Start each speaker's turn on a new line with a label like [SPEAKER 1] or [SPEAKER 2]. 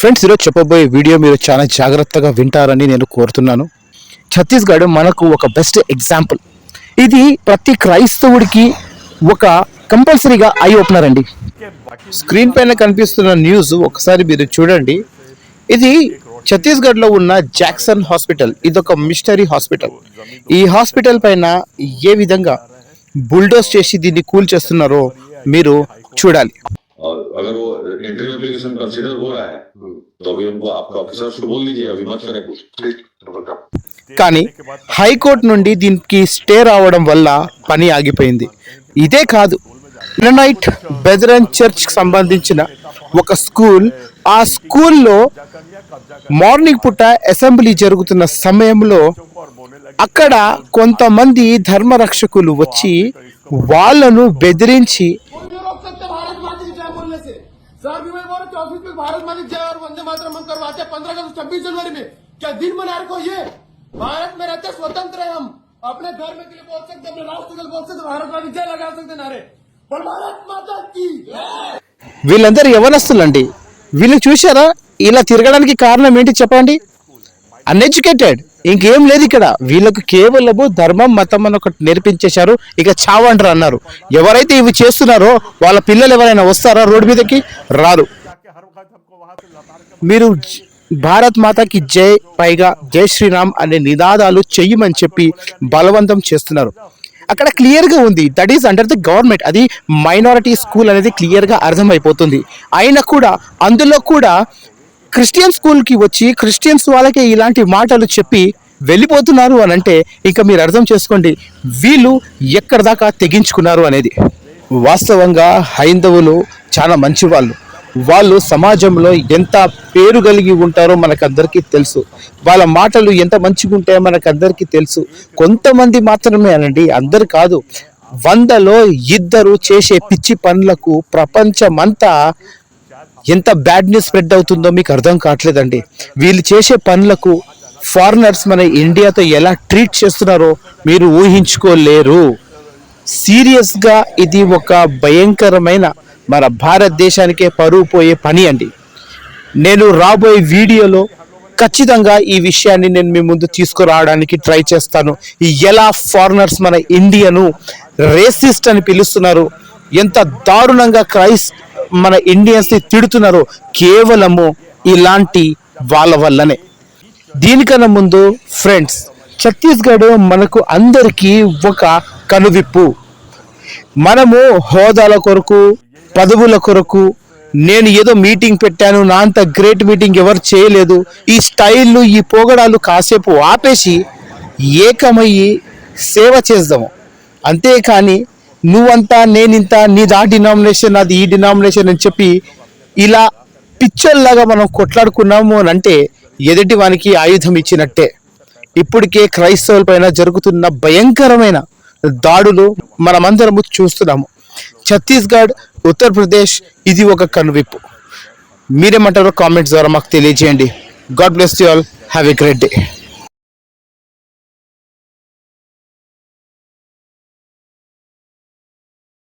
[SPEAKER 1] Friends ఈరోజు చెప్పబోయే video మీరు చాలా జాగ్రత్తగా వింటారని నేను కోరుతున్నాను. ఛత్తీస్గఢ్ మనకు ఒక బెస్ట్ ఎగ్జాంపుల్ ఇది ప్రతి క్రైస్తవుడికి ఒక కంపల్సరీగా ఐ ఓపెనర్ అండి. స్క్రీన్ పైన కనిపిస్తున్న న్యూస్ ఒకసారి మీరు చూడండి. ఇది ఛత్తీస్గఢ్లో ఉన్న జాక్సన్ హాస్పిటల్. ఇది ఒక మిషనరీ హాస్పిటల్. ఈ హాస్పిటల్ పైన ఏ విధంగా బుల్డోస్ చేసి దీన్ని కూల్ చేస్తున్నారో మీరు చూడాలి.
[SPEAKER 2] और अगर वो इंटरव्यू एप्लीकेशन कंसिडर हो रहा है तो अभी उनको आपका ऑफिसर को बोल दीजिए अभी मत करें कुछ
[SPEAKER 1] కానీ హైకోర్టు నుండి దీనికి స్టే రావడం వల్ల పని ఆగిపోయింది ఇదే కాదు నైట్ బెదరన్ చర్చ్ సంబంధించిన ఒక స్కూల్ ఆ స్కూల్లో మార్నింగ్ పూట అసెంబ్లీ జరుగుతున్న సమయంలో అక్కడ కొంతమంది ధర్మరక్షకులు వచ్చి వాళ్ళను బెదిరించి
[SPEAKER 3] भारत माता की जय और वंदे मातरम हम करवाते हैं पंद्रह अगस्त छब्बीस जनवरी में क्या दिन मना रखो ये भारत में रहते स्वतंत्र है हम अपने धर्म के लिए बोल सकते अपने राष्ट्र के लिए बोल सकते भारत माता की जय लगा सकते नारे पर भारत माता की
[SPEAKER 1] వీళ్ళందరూ యవనస్తులండి వీళ్ళు చూశారా ఇలా తిరగడానికి కారణం ఏంటి చెప్పండి అన్ఎడ్యుకేటెడ్ ఇంకేం లేదు ఇక్కడ వీళ్ళకు కేవలము ధర్మం మతం అని ఒకటి నేర్పించేశారు ఇక చావండ్రు అన్నారు ఎవరైతే ఇవి చేస్తున్నారో వాళ్ళ పిల్లలు ఎవరైనా వస్తారా రోడ్డు మీదకి రారు మీరు భారత్ మాతాకి జై పైగా జై శ్రీరామ్ అనే నినాదాలు చెయ్యమని చెప్పి బలవంతం చేస్తున్నారు. అక్కడ క్లియర్గా ఉంది that is under the government. అది మైనారిటీ స్కూల్ అనేది క్లియర్గా అర్థమైపోతుంది. అయినా కూడా అందులో కూడా క్రిస్టియన్ స్కూల్కి వచ్చి క్రిస్టియన్స్ వాళ్ళకే ఇలాంటి మాటలు చెప్పి వెళ్ళిపోతున్నారు అని అంటే ఇంకా మీరు అర్థం చేసుకోండి వీళ్ళు ఎక్కడ దాకా తెగించుకున్నారు అనేది. వాస్తవంగా హైందవులు చాలా మంచి వాళ్ళు వాళ్ళు సమాజంలో ఎంత పేరు కలిగి ఉంటారో మనకందరికీ తెలుసు. వాళ్ళ మాటలు ఎంత మంచిగా ఉంటాయో మనకందరికీ తెలుసు. కొంతమంది మాత్రమే అనండి అందరు కాదు. వందలో ఇద్దరు చేసే పిచ్చి పనులకు ప్రపంచమంతా ఎంత బ్యాడ్ న్యూస్ స్ప్రెడ్ అవుతుందో మీకు అర్థం కావట్లేదండి. వీళ్ళు చేసే పనులకు ఫారినర్స్ మన ఇండియాతో ఎలా ట్రీట్ చేస్తున్నారో మీరు ఊహించుకోలేరు. సీరియస్గా ఇది ఒక భయంకరమైన మన భారతదేశానికే పరువు పోయే పని అండి. నేను రాబోయే వీడియోలో ఖచ్చితంగా ఈ విషయాన్ని నేను మీ ముందు తీసుకురావడానికి ట్రై చేస్తాను. ఎలా ఫారినర్స్ మన ఇండియను రేసిస్ట్ అని పిలుస్తున్నారు ఎంత దారుణంగా క్రైస్ మన ఇండియన్స్ని తిడుతున్నారో కేవలము ఇలాంటి వాళ్ళ వల్లనే. దీనికన్నా ముందు ఫ్రెండ్స్ ఛత్తీస్గఢ్ మనకు అందరికీ ఒక కనువిప్పు. మనము హోదాల కొరకు పదవుల కొరకు నేను ఏదో మీటింగ్ పెట్టాను నా అంత గ్రేట్ మీటింగ్ ఎవరు చేయలేదు. ఈ స్టైళ్ళు ఈ పోగడాలు కాసేపు ఆపేసి ఏకమయ్యి సేవ చేద్దాము. అంతేకాని నువ్వంతా నేనింత నీది ఆ డినామినేషన్ అది ఈ డినామినేషన్ అని చెప్పి ఇలా పిచ్చల్లాగా మనం కొట్లాడుకున్నాము అని అంటే ఎదుటి వానికి ఆయుధం ఇచ్చినట్టే. ఇప్పటికే క్రైస్తవుల పైన జరుగుతున్న భయంకరమైన దాడులు మనమందరము చూస్తున్నాము. ఛత్తీస్గఢ్ ఉత్తరప్రదేశ్ ఇది ఒక కనువిప్పు. మీరేమంటారో కామెంట్స్ ద్వారా మాకు తెలియజేయండి. God bless you all have a great day